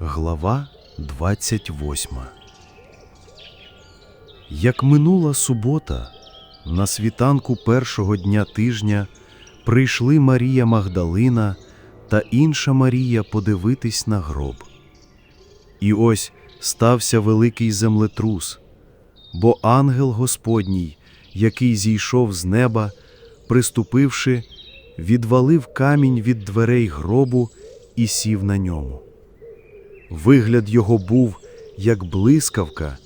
Глава 28 Як минула субота, на світанку першого дня тижня прийшли Марія Магдалина та інша Марія подивитись на гроб. І ось стався великий землетрус, бо ангел Господній, який зійшов з неба, приступивши, відвалив камінь від дверей гробу і сів на ньому. Вигляд його був, як блискавка,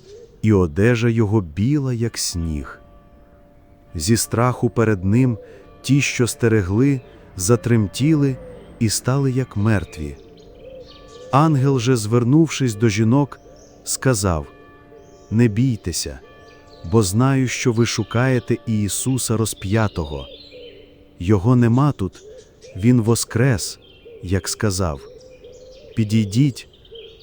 і одежа його біла, як сніг. Зі страху перед ним ті, що стерегли, затремтіли і стали як мертві. Ангел же, звернувшись до жінок, сказав: Не бійтеся, бо знаю, що ви шукаєте Ісуса розп'ятого. Його нема тут, Він воскрес, як сказав. Підійдіть,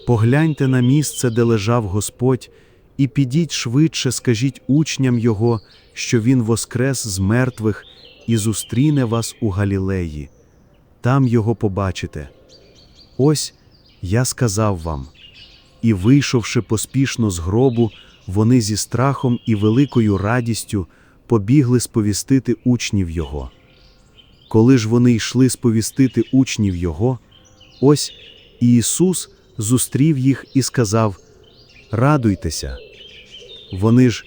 погляньте на місце, де лежав Господь, і підіть швидше, скажіть учням Його, що Він воскрес з мертвих і зустріне вас у Галілеї. Там Його побачите. Ось я сказав вам. І, вийшовши поспішно з гробу, вони зі страхом і великою радістю побігли сповістити учнів Його. Коли ж вони йшли сповістити учнів Його, ось Ісус зустрів їх і сказав: Радуйтеся. Вони ж,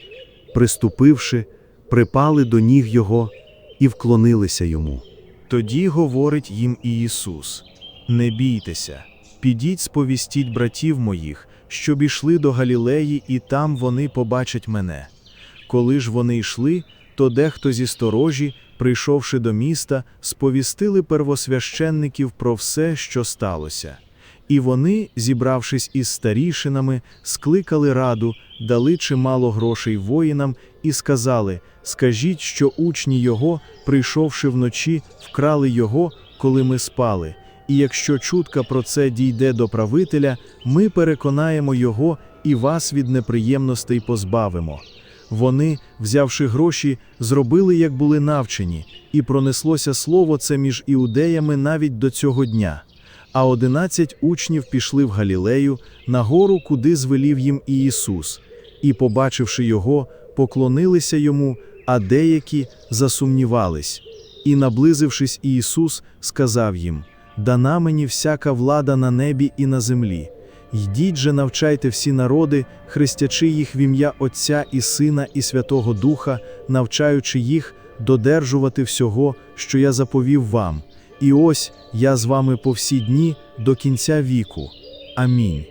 приступивши, припали до ніг Його і вклонилися йому. Тоді говорить їм Ісус: Не бійтеся, підіть сповістіть братів моїх, щоб ішли до Галілеї, і там вони побачать мене. Коли ж вони йшли, то дехто зі сторожі, прийшовши до міста, сповістили первосвященників про все, що сталося. І вони, зібравшись із старішинами, скликали раду, дали чимало грошей воїнам і сказали: Скажіть, що учні його, прийшовши вночі, вкрали його, коли ми спали. І якщо чутка про це дійде до правителя, ми переконаємо його і вас від неприємностей позбавимо. Вони, взявши гроші, зробили, як були навчені, і пронеслося слово це між іудеями навіть до цього дня. А одинадцять учнів пішли в Галілею на гору, куди звелів їм і Ісус, і, побачивши його, поклонилися йому, а деякі засумнівались. І, наблизившись, Ісус сказав їм: Дана мені всяка влада на небі і на землі. Йдіть же, навчайте всі народи, хрестячи їх в ім'я Отця і Сина і Святого Духа, навчаючи їх додержувати всього, що я заповів вам. І ось я з вами по всі дні до кінця віку. Амінь.